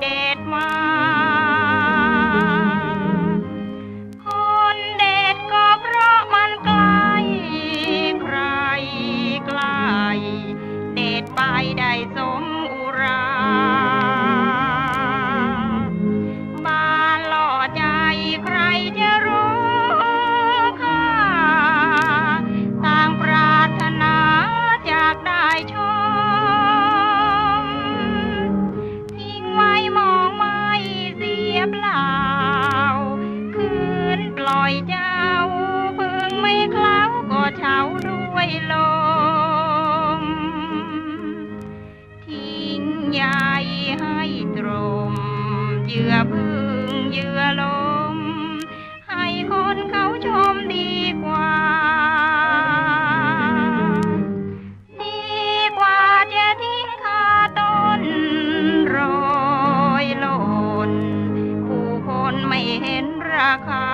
เด็ดมา คนเด็ดก็เพราะมันไกลใครไกล เด็ดไปได้สมอุราบานหล่อใจใครจะ อยเจ้าพึ่งไม่เคล้าก็เฉาด้วยลม ทิ้งยายให้ตรมเยื่อพึ่งเยื่อลม ให้คนเขาชมดีกว่าไม่เห็นราคา